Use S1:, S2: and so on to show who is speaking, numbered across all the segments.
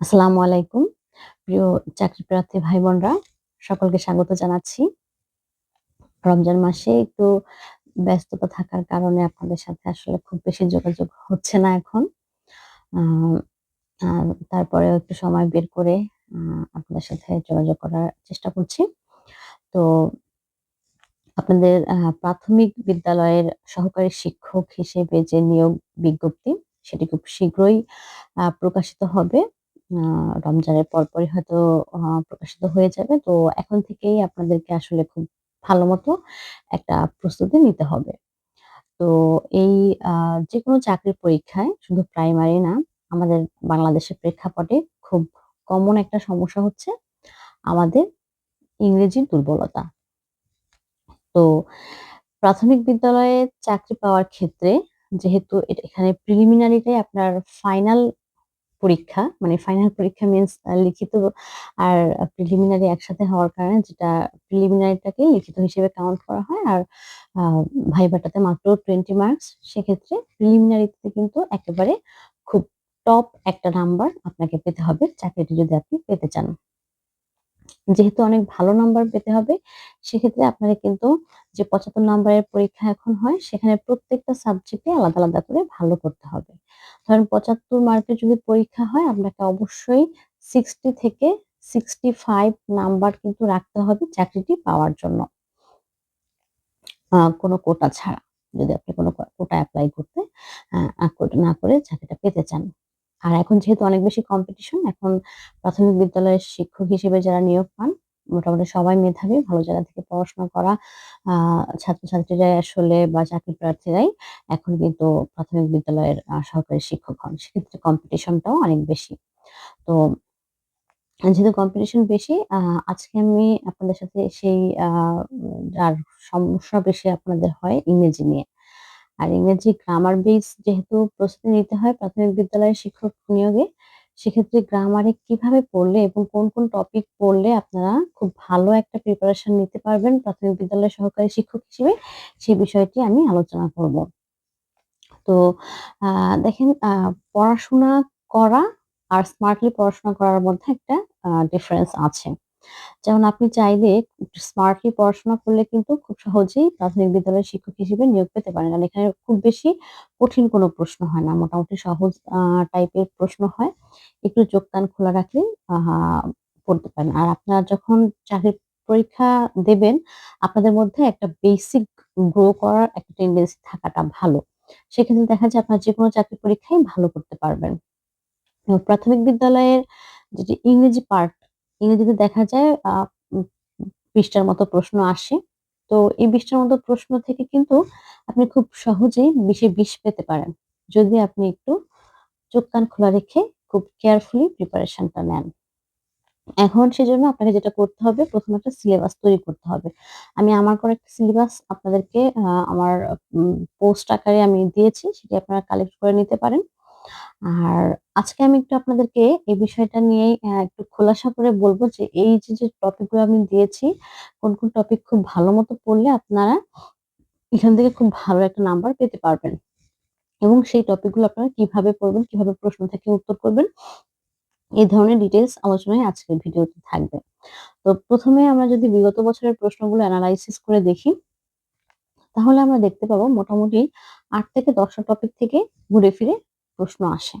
S1: আসসালামু আলাইকুম। প্রিয় চাকরি প্রার্থী ভাই বোনরা, সকলকে স্বাগত জানাচ্ছি। রমজান মাসে একটু ব্যস্ততা থাকার কারণে আপনাদের সাথে আসলে খুব বেশি যোগাযোগ হচ্ছে না এখন। তারপরেও একটু সময় বের করে আপনাদের সাথে যোগাযোগ করার চেষ্টা করছি। তো আপনাদের প্রাথমিক বিদ্যালয়ের সহকারী শিক্ষক হিসেবে যে নিয়োগ বিজ্ঞপ্তি, সেটি খুব শীঘ্রই প্রকাশিত হবে। রমজানের পরপরই হয়তো প্রকাশিত হয়ে যাবে। তো এখন থেকেই আপনাদেরকে আসলে খুব ভালো মতো একটা প্রস্তুতি নিতে হবে। তো এই আ যেকোনো চাকরির পরীক্ষায় শুধু প্রাইমারি না, আমাদের বাংলাদেশের প্রেক্ষাপটে খুব কমন একটা সমস্যা হচ্ছে আমাদের ইংরেজির দুর্বলতা। তো প্রাথমিক বিদ্যালয়ে চাকরি পাওয়ার ক্ষেত্রে যেহেতু এখানে প্রিলিমিনারিটাই আপনার ফাইনাল পরীক্ষা, মানে ফাইনাল পরীক্ষা মিন্স লিখিত আর প্রিলিমিনারি একসাথে হওয়ার কারণে যেটা প্রিলিমিনারিটাকে লিখিত হিসেবে কাউন্ট করা হয় আর ভাইবাটাতে মাত্র 20 মার্কস। সেক্ষেত্রে প্রিলিমিনারিতে কিন্তু একেবারে খুব টপ একটা নাম্বার আপনাকে পেতে হবে চাকরিটি যদি আপনি পেতে চান। যেহেতু অনেক ভালো নাম্বার পেতে হবে, সেক্ষেত্রে আপনাকে কিন্তু যে ৭৫ নাম্বারের পরীক্ষা এখন হয়, সেখানে প্রত্যেকটা সাবজেক্টে আলাদা, আলাদা করে ভালো করতে হবে। ধরেন ৭৫ মার্কের যদি পরীক্ষা হয়, আপনাকে অবশ্যই 60 থেকে 65 নাম্বার কিন্তু রাখতে হবে চাকরিটি পাওয়ার জন্য। কোনো কোটা ছাড়া। যদি আপনি কোনো কোটা অ্যাপ্লাই করতে না করে চাকরিটা পেতে চান। আর এখন যেহেতু অনেক বেশি কম্পিটিশন, এখন প্রাথমিক বিদ্যালয়ের শিক্ষক হিসেবে যারা নিয়োগ পান, মোটামুটি সবাই মেধাবী, ভালো জায়গা থেকে পড়াশোনা করা ছাত্রছাত্রীরাই আসলে বা চাকরি প্রার্থীরাই এখন কিন্তু প্রাথমিক বিদ্যালয়ের সহকারী শিক্ষক হন। সেক্ষেত্রে কম্পিটিশনটাও অনেক বেশি। তো যেহেতু কম্পিটিশন বেশি, আজকে আমি আপনাদের সাথে সেই যার সমস্যা বেশি আপনাদের হয় ইংরেজি নিয়ে। আর ইংরেজি গ্রামার বেস যেহেতু প্রস্তুতি নিতে হয় প্রাথমিক বিদ্যালয়ের শিক্ষক নিয়োগে, সেক্ষেত্রে গ্রামারে কীভাবে পড়লে এবং কোন, কোন টপিক পড়লে আপনারা খুব ভালো একটা প্রিপারেশন নিতে পারবেন প্রাথমিক বিদ্যালয়ের সহকারী শিক্ষক হিসেবে, সে বিষয়টি আমি আলোচনা করব। তো দেখেন পড়াশোনা করা আর স্মার্টলি পড়াশোনা করার মধ্যে একটা ডিফারেন্স আছে। যেমন আপনি চাইলে স্মার্টলি পড়াশোনা করলে কিন্তু খুব সহজেই প্রাথমিক বিদ্যালয়ের শিক্ষক হিসেবে নিয়োগ পেতে পারেন। কারণ এখানে খুব বেশি কঠিন কোনো প্রশ্ন হয় না। মোটামুটি সহজ টাইপের প্রশ্ন হয়। একটু যোগদান খোলা রাখলেই আ পড়তে পারেন। আর আপনারা যখন চাকরির পরীক্ষা দেবেন, আপনাদের মধ্যে একটা বেসিক গ্রো করার একটা টেনডেন্সি থাকাটা ভালো। সেক্ষেত্রে দেখা যায় আপনারা যেকোনো চাকরির পরীক্ষায় ভালো করতে পারবেন। প্রাথমিক বিদ্যালয়ের যেটি ইংরেজি পার্ট, ইংরেজিতে দেখা যায় আ উম ২০ টার মতো প্রশ্ন আসে। তো এই ২০ টার মতো প্রশ্ন থেকে কিন্তু আপনি খুব সহজেই ২০ এ ২০ পেতে পারেন। যদি আপনি একটু চোখ কান খোলা রেখে খুব কেয়ারফুলি প্রিপারেশনটা নেন। এখন সেজন্য আপনাকে যেটা করতে হবে, প্রথমে একটা সিলেবাস তৈরি করতে হবে। আমি আমার করে একটা সিলেবাস আপনাদেরকে আমার পোস্ট আকারে আমি দিয়েছি, সেটি আপনারা কালেক্ট করে নিতে পারেন। আর আজকে আমি একটু আপনাদেরকে এই বিষয়টা অ্যা একটু খোলাসা করে বলব যে এই যে, যে টপিকগুলো আমি দিয়েছি, কোন, কোন টপিক খুব ভালো মতো পড়লে আপনারা এখান থেকে খুব ভালো একটা নাম্বার পেতে পারবেন। এবং সেই টপিকগুলো আপনারা কীভাবে পড়বেন, কীভাবে প্রশ্ন থেকে উত্তর করবেন, এই ধরনের ডিটেলস আলোচনায় আজকের ভিডিওতে থাকবে। তো প্রথমে আমরা যদি বিগত বছরের প্রশ্নগুলো এনালাইসিস করে দেখি, তাহলে আমরা দেখতে পাবো মোটামুটি আট থেকে দশটা টপিক থেকে ঘুরে ফিরে প্রশ্ন আসে।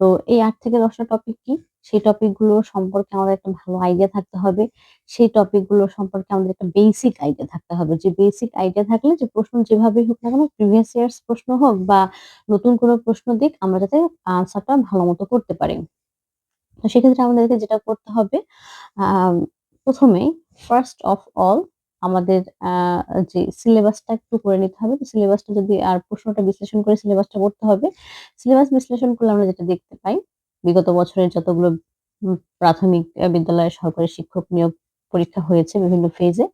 S1: তো এই আট থেকে দশটা টপিক কি? সেই টপিকগুলো সম্পর্কে আমাদের একটা ভালো আইডিয়া থাকতে হবে। সেই টপিকগুলো সম্পর্কে আমাদের একটা বেসিক আইডিয়া থাকতে হবে। যে বেসিক আইডিয়া থাকলে যে প্রশ্ন যেভাবেই হোক না কেন প্রিভিয়াস ইয়ার্স প্রশ্ন হোক বা নতুন কোনো প্রশ্ন দিক, আমরা যাতে আনসারটা ভালো মতো করতে পারি। তো সেক্ষেত্রে আমাদেরকে যেটা করতে হবে ১ম ফার্স্ট অফ অল আমাদের যে সিলেবাসটা একটু করে নিতে হবে। সিলেবাসটা যদি আর প্রশ্নটা বিশ্লেষণ করে সিলেবাসটা করতে হবে। সিলেবাস বিশ্লেষণ করলে আমরা যেটা দেখতে পাই, বিগত বছরের যতগুলো প্রাথমিক আ বিদ্যালয়ের সহকারী শিক্ষক নিয়োগ পরীক্ষা হয়েছে বিভিন্ন ফেজে,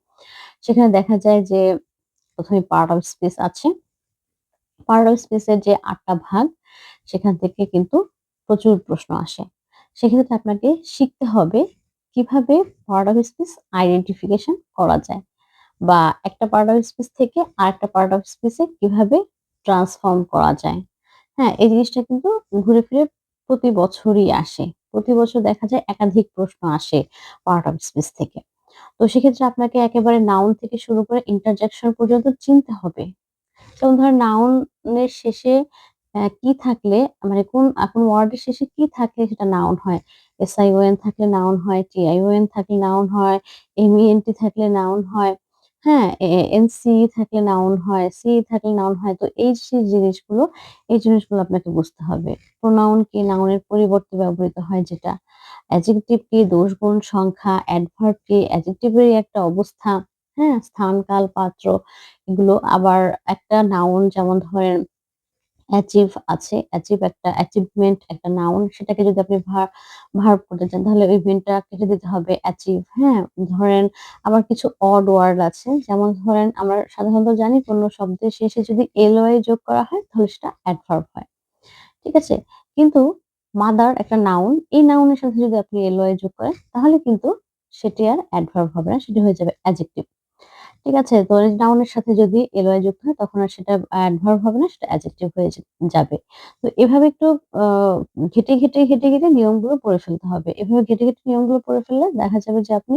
S1: সেখানে দেখা যায় যে ১ম এ পার্ট অফ স্পিচ আছে। পার্ট অফ স্পিচের যে ৮ টা ভাগ, সেখান থেকে কিন্তু প্রচুর প্রশ্ন আসে। সেক্ষেত্রে আপনাকে শিখতে হবে কীভাবে পার্ট অফ স্পেস আইডেন্টিফিকেশন করা যায়। বা একটা পার্ট অফ স্পিচ থেকে আরেকটা পার্ট অফ স্পিচে কীভাবে ট্রান্সফর্ম করা যায়। হ্যাঁ? এই জিনিসটা কিন্তু ঘুরে ফিরে প্রতি বছরই আসে। প্রতি বছর দেখা যায় একাধিক প্রশ্ন আসে পার্ট অফ স্পিচ থেকে। তো সেক্ষেত্রে আপনাকে একেবারে নাউন থেকে শুরু করে ইন্টারজেকশন পর্যন্ত চিনতে হবে। যেমন ধরেন নাউন এর শেষে কি থাকলে মানে কোন কোন ওয়ার্ডের শেষে কি থাকলে সেটা নাউন হয়। এস-আই-ও-এন থাকলে নাউন হয়, টি-আই-ও-এন থাকলে নাউন হয়, এম-ই-এন-টি থাকলে নাউন হয়। হ্যাঁ? এ এ এন-সি-ই থাকলে নাউন হয়, সি-ই থাকলে নাউন হয়। তো এই যে জিনিসগুলো, এই জিনিসগুলো আপনাকে বুঝতে হবে। প্রোনাউন কি? নাউনের পরিবর্তে ব্যবহৃত হয় যেটা। অ্যাডজেক্টিভ কি? দোষগুণ সংখ্যা। অ্যাডভার্ব কি? অ্যাডজেক্টিভেরই একটা অবস্থা। হ্যাঁ? স্থান, কাল, পাত্র এগুলো। আবার একটা নাউন যেমন ধরেন অ্যাচিভ আছে। অ্যাচিভ একটা অ্যাচিভমেন্ট একটা নাউন। সেটাকে যদি আপনি ভার ভার্ব করতে চান তাহলে ওই ভেনটা কেটে দিতে হবে অ্যাচিভ, হ্যাঁ? ধরেন আবার কিছু অড ওয়ার্ড আছে। যেমন ধরেন আমরা সাধারণত জানি কোনো শব্দের শেষে যদি এল-ওয়াই যোগ করা হয় তাহলে সেটা অ্যাডভার্ব হয়। ঠিক আছে? কিন্তু মাদার একটা নাউন। এই নাউনের সাথে যদি আপনি এল-ওয়াই যোগ করেন তাহলে কিন্তু সেটি আর অ্যাডভার্ব হবে না। সেটি হয়ে যাবে অ্যাডজেক্টিভ। ঠিক আছে? তো নাউনের সাথে যদি এল-ওয়াই যুক্ত হয় তখন আর সেটা অ্যাডভার্ব হবে না, সেটা অ্যাডজেক্টিভ হয়ে যাবে। তো এভাবে একটু ঘেঁটে, ঘেঁটে, ঘেটে ঘেঁটে নিয়মগুলো পড়ে ফেলতে হবে। এভাবে ঘেটে ঘেঁটে নিয়মগুলো পড়ে ফেললে দেখা যাবে যে আপনি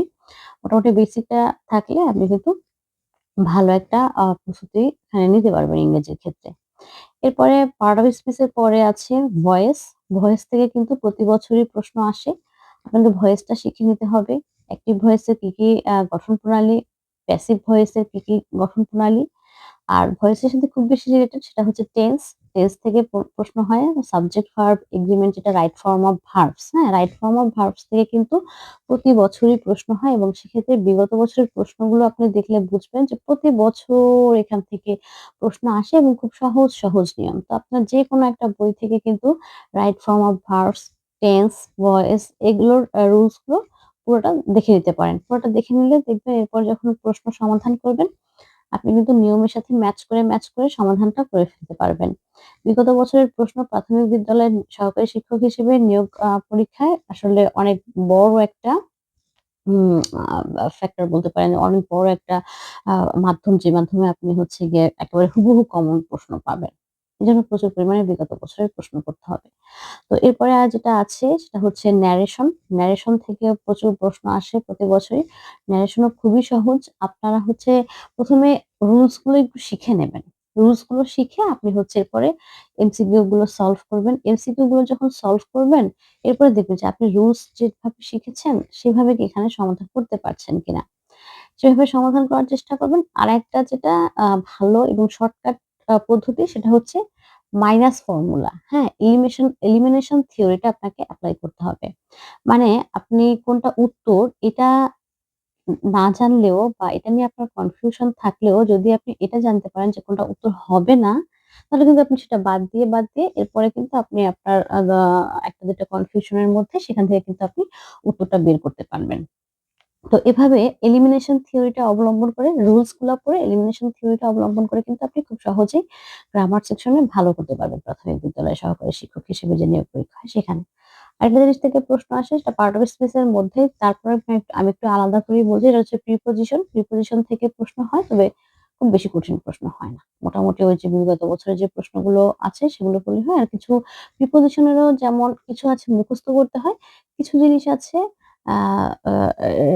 S1: মোটামুটি বেসিকটা থাকলে আপনি কিন্তু ভালো একটা প্রস্তুতি এখানে নিতে পারবেন ইংরেজির ক্ষেত্রে। এরপরে পার্ট অফ স্পিচ এর পরে আছে ভয়েস। ভয়েস থেকে কিন্তু প্রতি বছরই প্রশ্ন আসে। আপনাকে ভয়েসটা শিখে নিতে হবে। অ্যাক্টিভ ভয়েস কি, কি গঠন প্রণালী, প্যাসিভ ভয়েসের কি, কি গঠন প্রণালী। আর ভয়েসের সাথে খুব বেশি রিলেটেড সেটা হচ্ছে টেন্স। টেন্স থেকে প্রশ্ন হয় সাবজেক্ট, ভার্ব, এগ্রিমেন্ট যেটা রাইট ফর্ম অফ ভার্বস, হ্যাঁ? রাইট ফর্ম অফ ভার্বস থেকে কিন্তু প্রতি বছরই প্রশ্ন হয় এবং সেক্ষেত্রে বিগত বছরের প্রশ্নগুলো আপনি দেখলে বুঝবেন যে প্রতি বছর এখান থেকে প্রশ্ন আসে এবং খুব সহজ, সহজ নিয়ম। তো আপনার যে কোনো একটা বই থেকে কিন্তু right form of verbs, tense, voice এগুলোর রুলসগুলো গুলো পুরোটা দেখে নিতে পারেন। পুরোটা দেখে নিলে দেখবেন এরপর যখন প্রশ্ন সমাধান করবেন, আপনি কিন্তু নিয়মের সাথে ম্যাচ করে, ম্যাচ করে সমাধানটা করে ফেলতে পারবেন। বিগত বছরের প্রশ্ন প্রাথমিক বিদ্যালয়ের সহকারী শিক্ষক হিসেবে নিয়োগ পরীক্ষায় আসলে অনেক বড় একটা ফ্যাক্টর বলতে পারেন। অনেক বড় একটা মাধ্যম যে মাধ্যমে আপনি হচ্ছে গিয়ে একেবারে হুবহু কমন প্রশ্ন পাবেন। এজন্য প্রচুর পরিমাণে বিগত বছরের প্রশ্ন করতে হবে। তো এরপরে আর যেটা আছে সেটা হচ্ছে ন্যারেশন। ন্যারেশন থেকে প্রচুর প্রশ্ন আসে প্রতি বছরই। ন্যারেশনও খুবই সহজ। আপনারা হচ্ছে ১ম এ রুলসগুলো একটু শিখে নেবেন। রুলসগুলো শিখে আপনি হচ্ছে এরপরে এমসিকিউ গুলো সলভ করবেন। এমসিকিউ গুলো যখন সলভ করবেন, এরপরে দেখবেন যে আপনি রুলস যেভাবে শিখেছেন সেভাবে কি এখানে সমাধান করতে পারছেন কিনা। সেভাবে সমাধান করার চেষ্টা করবেন। আর একটা যেটা ভালো এবং শর্টকাট পদ্ধতি সেটা হচ্ছে মাইনাস ফর্মুলা, হ্যাঁ? এলিমেশন এলিমিনেশন থিওরিটা আপনাকে এপ্লাই করতে হবে। মানে আপনি কোনটা উত্তর এটা না জানলেও বা এটা নিয়ে আপনার কনফিউশন থাকলেও যদি আপনি এটা জানতে পারেন যে কোনটা উত্তর হবে না, তাহলে কিন্তু আপনি সেটা বাদ দিয়ে, বাদ দিয়ে এরপরে কিন্তু আপনি আপনার আ গা ১ টা ২ টা কনফিউশন এর মধ্যে সেখান থেকে কিন্তু আপনি উত্তরটা বের করতে পারবেন। তো এভাবে এলিমিনেশন থিওরিটা অবলম্বন করে রুলসগুলা পড়ে এলিমিনেশন থিওরিটা অবলম্বন করে কিন্তু আপনি খুব সহজেই গ্রামার সেকশনে ভালো করতে পারবেন প্রাথমিক বিদ্যালয়ে সহকারী শিক্ষক হিসেবে যে নিয়োগ পরীক্ষা হয় সেখানে। আরেকটা জিনিস থেকে প্রশ্ন আসে, সেটা পার্ট অফ স্পিচ এর মধ্যেই তারপরে আমি একটু আলাদা করেই বলছি, এটা হচ্ছে প্রিপোজিশন। প্রিপোজিশন থেকে প্রশ্ন হয়, তবে খুব বেশি কঠিন প্রশ্ন হয় না। মোটামুটি ওই যে বিগত বছরের যে প্রশ্নগুলো আছে, সেগুলো করলে হয়। আর কিছু প্রিপোজিশন এরও যেমন কিছু আছে মুখস্থ করতে হয়। কিছু জিনিস আছে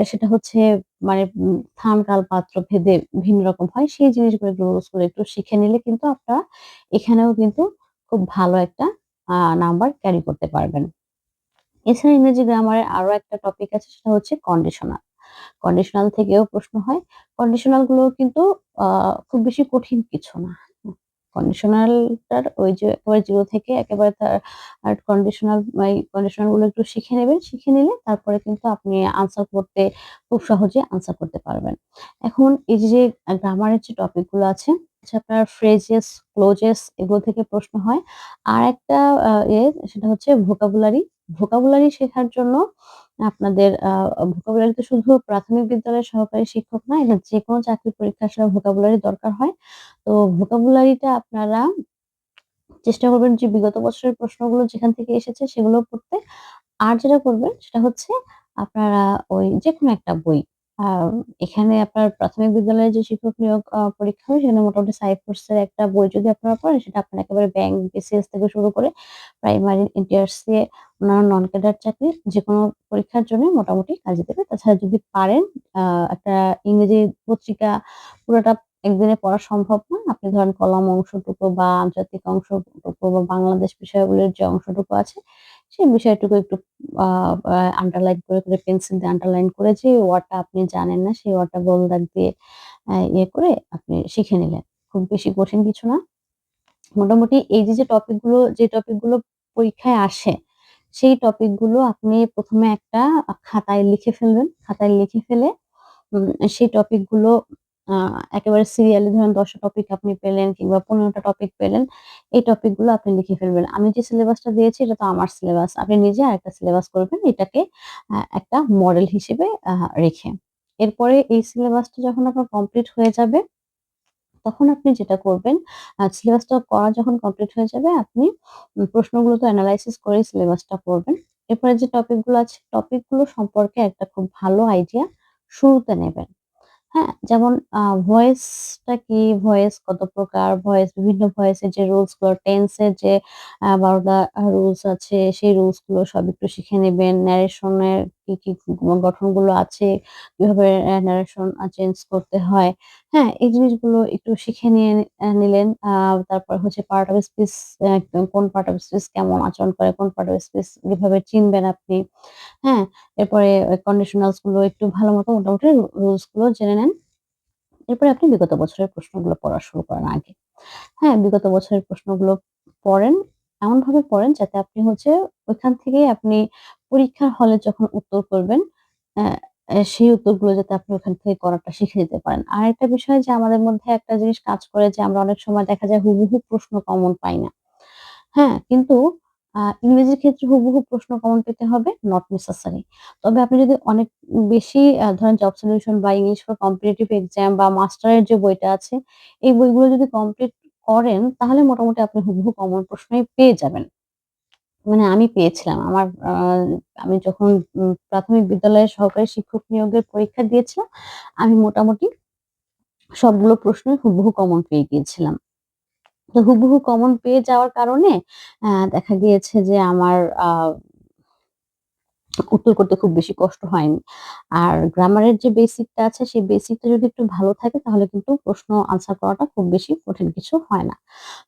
S1: সেটা হচ্ছে মানে স্থান, কাল, পাত্র ভেদে ভিন্ন রকম হয়। সেই জিনিসগুলো রুলসগুলো একটু শিখে নিলে কিন্তু আপনারা এখানেও কিন্তু খুব ভালো একটা নাম্বার ক্যারি করতে পারবেন। এছাড়া ইংরেজি গ্রামারের আরও একটা টপিক আছে সেটা হচ্ছে কন্ডিশনাল। কন্ডিশনাল থেকেও প্রশ্ন হয়। কন্ডিশনালগুলো কিন্তু খুব বেশি কঠিন কিছু না। কন্ডিশনালটার ওই যে একেবারে জিরো থেকে একেবারে তার কন্ডিশনালগুলো একটু শিখে নেবেন। শিখে নিলে তারপরে কিন্তু আপনি আনসার করতে খুব সহজে আনসার করতে পারবেন। এখন এই যে, গ্রামারের যে টপিকগুলো আছে, আপনার ফ্রেজেস, ক্লোজেস এগুলো থেকে প্রশ্ন হয়। আর একটা ইয়ে সেটা হচ্ছে ভোকাবুলারি। ভোকাবুলারি শেখার জন্য আপনাদের আ ভোকাবুলারি তো শুধু প্রাথমিক বিদ্যালয়ের সহকারী শিক্ষক না, এটা যে কোনো চাকরির পরীক্ষার সময় ভোকাবুলারি দরকার হয়। তো ভোকাবুলারিটা আপনারা চেষ্টা করবেন যে বিগত বছরের প্রশ্নগুলো যেখান থেকে এসেছে সেগুলো পড়তে। আর যেটা করবেন সেটা হচ্ছে আপনারা ওই যে কোনো একটা বই এখানে আপনার প্রাথমিক বিদ্যালয়ে যে শিক্ষক নিয়োগ পরীক্ষা হয় সেখানে মোটামুটি সাইফোর্স এর একটা বই যদি আপনারা পড়েন সেটা আপনার একেবারে ব্যাংক, বিসিএস থেকে শুরু করে প্রাইমারি, ইন্টার্সি, অন্যান্য নন ক্যাডার চাকরি যেকোনো পরীক্ষার জন্য মোটামুটি কাজে দেবে। তাছাড়া যদি পারেন একটা ইংরেজি পত্রিকা পুরোটা একদিনে পড়া সম্ভব না। আপনি ধরেন কলাম অংশটুকু বা আন্তর্জাতিক অংশটুকু বা বাংলাদেশ বিষয়াবলীর যে অংশটুকু আছে, সেই বিষয়টুকু একটু আন্ডারলাইন করে, করে পেন্সিল দিয়ে আন্ডারলাইন করে যে ওয়ার্ডটা আপনি জানেন না সেই ওয়ার্ডটা গোল দাগ দিয়ে ইয়ে করে আপনি শিখে নিলেন। খুব বেশি কঠিন কিছু না। মোটামুটি এই যে, যে টপিকগুলো যে টপিকগুলো পরীক্ষায় আসে, সেই টপিকগুলো আপনি প্রথমে একটা খাতায় লিখে ফেলবেন। খাতায় লিখে ফেলে সেই টপিকগুলো আ একেবারে সিরিয়ালি ধরেন দশটা টপিক আপনি পেলেন কিংবা পনেরোটা টপিক পেলেন। এই টপিকগুলো আপনি লিখে ফেলবেন। আমি যে সিলেবাসটা দিয়েছি এটা তো আমার সিলেবাস। আপনি নিজে আরেকটা সিলেবাস করবেন, এটাকে একটা মডেল হিসেবে রেখে। এরপরে এই সিলেবাসটা যখন আপনার কমপ্লিট হয়ে যাবে, তখন আপনি যেটা করবেন সিলেবাসটা করা যখন কমপ্লিট হয়ে যাবে, আপনি প্রশ্নগুলো তো অ্যানালাইসিস করেই সিলেবাসটা করবেন এরপরে যে টপিকগুলো আছে টপিকগুলো সম্পর্কে একটা খুব ভালো আইডিয়া শুরুতে নেবেন। হ্যাঁ? যেমন ভয়েসটা কি? ভয়েস কত প্রকার? ভয়েস বিভিন্ন ভয়েসের যে রুলসগুলো টেন্স এর যে বারোটা ১২ রুলস আছে, সেই রুলসগুলো সব একটু শিখে নেবেন ন্যারেশন এর কি, কি গঠনগুলো আছে, কীভাবে ন্যারেশন চেঞ্জ করতে হয়। হ্যাঁ? এই জিনিসগুলো একটু শিখে নিয়ে নিলেন। তারপর হচ্ছে পার্ট অফ স্পিচ কোন পার্ট অফ স্পিচ কেমন আচরণ করে, কোন পার্ট অফ স্পিচ কীভাবে চিনবেন আপনি। হ্যাঁ? এরপরে কন্ডিশনালসগুলো একটু ভালো মতো মোটামুটি রুলসগুলো জেনে নেন। এরপরে আপনি বিগত বছরের প্রশ্নগুলো পড়া শুরু করেন আগে। হ্যাঁ? বিগত বছরের প্রশ্নগুলো পড়েন। এমনভাবে পড়েন যাতে আপনি হচ্ছে ওইখান থেকেই আপনি পরীক্ষার হলে যখন উত্তর করবেন, সেই উত্তরগুলো যাতে আপনি ওখান থেকে করাটা শিখে যেতে পারেন। আর একটা বিষয় যে আমাদের মধ্যে একটা জিনিস কাজ করে যে আমরা অনেক সময় দেখা যায় হুবহু প্রশ্ন কমন পাই না। হ্যাঁ? কিন্তু ইংরেজির ক্ষেত্রে হুবহু প্রশ্ন কমন পেতে হবে নট নেসেসারি। তবে আপনি যদি অনেক বেশি ধরেন জব সলিউশন বা ইংলিশ ফর কম্পিটিটিভ এক্সাম বা মাস্টারের যে বইটা আছে, এই বইগুলো যদি কমপ্লিট করেন তাহলে মোটামুটি আপনি হুবহু কমন প্রশ্নই পেয়ে যাবেন। মানে আমি পেয়েছিলাম। আমার আমি যখন প্রাথমিক বিদ্যালয়ে সহকারী শিক্ষক নিয়োগের পরীক্ষা দিয়েছিলাম, আমি মোটামুটি সবগুলো প্রশ্নই হুবহু কমন পেয়ে গিয়েছিলাম। তো হুবহু কমন পেয়ে যাওয়ার কারণে দেখা গিয়েছে যে আমার উত্তর করতে খুব বেশি কষ্ট হয়নি। আর গ্রামারের যে বেসিকটা আছে সেই বেসিকটা যদি একটু ভালো থাকে তাহলে কিন্তু প্রশ্ন আনসার করাটা খুব বেশি কঠিন কিছু হয় না।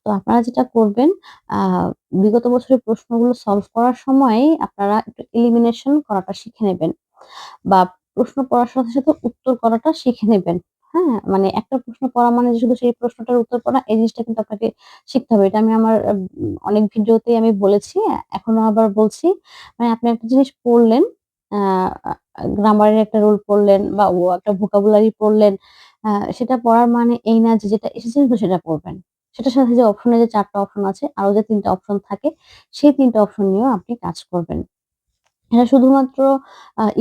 S1: তো আপনারা যেটা করবেন বিগত বছরের প্রশ্নগুলো সলভ করার সময় আপনারা একটু এলিমিনেশন করাটা শিখে নেবেন। বা প্রশ্ন পড়ার সাথে, সাথে উত্তর করাটা শিখে নেবেন। হ্যাঁ? মানে একটা প্রশ্ন পড়া মানে শুধু সেই প্রশ্নটার উত্তর পড়া এই জিনিসটা কিন্তু আপনাকে শিখতে হবে। এটা আমি আমার অনেক ভিডিওতেই আমি বলেছি, এখনও আবার বলছি। মানে আপনি একটা জিনিস পড়লেন, গ্রামারের একটা রোল পড়লেন বা ও একটা ভোকাবুলারি পড়লেন। সেটা পড়ার মানে এই না যে যেটা এসেছে শুধু সেটা পড়বেন। সেটার সাথে যে অপশনে যে ৪ টা অপশন আছে, আরও যে ৩ টা অপশন থাকে, সেই ৩ টা অপশন নিয়েও আপনি কাজ করবেন। এটা শুধুমাত্র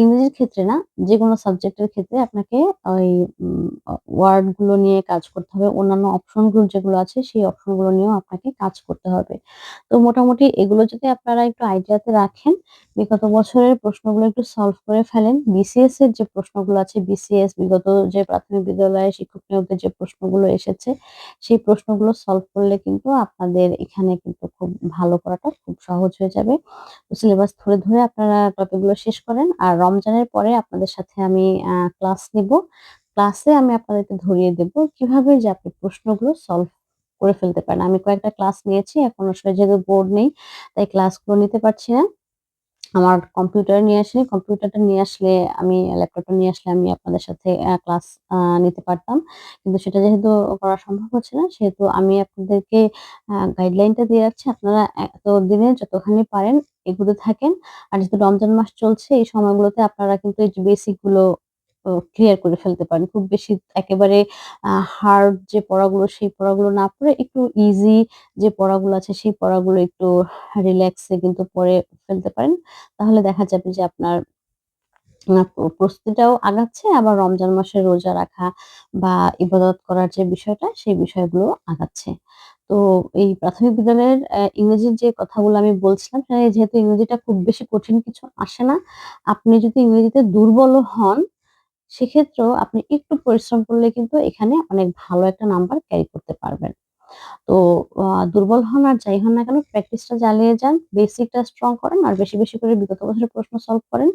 S1: ইংরেজির ক্ষেত্রে না, যে কোনো সাবজেক্টের ক্ষেত্রে আপনাকে ওই উম অ ওয়ার্ডগুলো নিয়ে কাজ করতে হবে। অন্যান্য অপশনগুলো যেগুলো আছে সেই অপশনগুলো নিয়েও আপনাকে কাজ করতে হবে। তো মোটামুটি এগুলো যদি আপনারা একটু আইডিয়াতে রাখেন, বিগত বছরের প্রশ্নগুলো একটু সলভ করে ফেলেন। বিসিএস এর যে প্রশ্নগুলো আছে, বিসিএস বিগত যে প্রাথমিক বিদ্যালয়ে শিক্ষক নিয়োগের যে প্রশ্নগুলো এসেছে, সেই প্রশ্নগুলো সলভ করলে কিন্তু আপনাদের এখানে কিন্তু খুব ভালো করাটা খুব সহজ হয়ে যাবে। সিলেবাস ধরে, ধরে আপনারা টপিকগুলো শেষ করেন। আর রমজানের পরে আপনাদের সাথে আমি ক্লাস নেব ক্লাসে আমি আপনাদেরকে ধরিয়ে দেব কীভাবে যে আপনি প্রশ্নগুলো সলভ করে ফেলতে পারেন। আমি কয়েকটা ক্লাস নিয়েছি। এখন আসলে যেহেতু বোর্ড নেই, তাই ক্লাসগুলো নিতে পারছি না। আমার কম্পিউটার নিয়ে আসি কম্পিউটারটা নিয়ে আসলে আমি ল্যাপটপটা নিয়ে আসলে আমি আপনাদের সাথে ক্লাস নিতে পারতাম। কিন্তু সেটা যেহেতু করা সম্ভব হচ্ছে না, সেহেতু আমি আপনাদেরকে গাইডলাইনটা দিয়ে যাচ্ছি আপনারা এত দিনে যতখানি পারেন এগুলো থাকেন। আর যেহেতু রমজান মাস চলছে, এই সময়গুলোতে আপনারা কিন্তু এই বেসিকগুলো ক্লিয়ার করে ফেলতে পারেন। খুব বেশি একেবারে হার্ড যে পড়াগুলো, সেই পড়াগুলো না পড়ে একটু ইজি যে পড়াগুলো আছে, সেই পড়াগুলো একটু রিল্যাক্সে কিন্তু পড়ে ফেলতে পারেন। তাহলে দেখা যাবে যে আপনার প্রস্তুতিটাও আগাচ্ছে আবার রমজান মাসে রোজা রাখা বা ইবাদত করার যে বিষয়টা, সেই বিষয়গুলো আগাচ্ছে। তো এই প্রাথমিক বিদ্যালয়ের ইংরেজির যে কথাগুলো আমি বলছিলাম, যেহেতু ইংরেজিটা খুব বেশি কঠিন কিছু আসে না। আপনি যদি ইংরেজিতে দুর্বল হন, সেক্ষেত্রেও আপনি একটু পরিশ্রম করলে কিন্তু এখানে অনেক ভালো একটা নাম্বার ক্যারি করতে পারবেন। তো দুর্বল হন আর যাই হন না কেন প্র্যাকটিসটা চালিয়ে যান। বেসিকটা স্ট্রং করেন আর বেশি, বেশি করে বিগত বছরের প্রশ্ন সলভ করেন।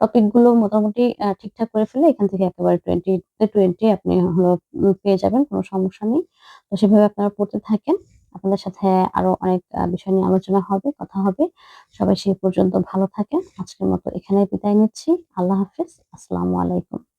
S1: টপিকগুলো মোটামুটি ঠিকঠাক করে ফেলে এখান থেকে একেবারে 20 তে 20 আপনি হলো পেয়ে যাবেন। কোনো সমস্যা নেই। তো সেভাবে আপনারা পড়তে থাকেন। আপনাদের সাথে আরও অনেক বিষয় নিয়ে আলোচনা হবে, কথা হবে। সবাই সেই পর্যন্ত ভালো থাকেন। আজকের মতো এখানেই বিদায় নিচ্ছি। আল্লাহ হাফেজ। আসসালামু আলাইকুম।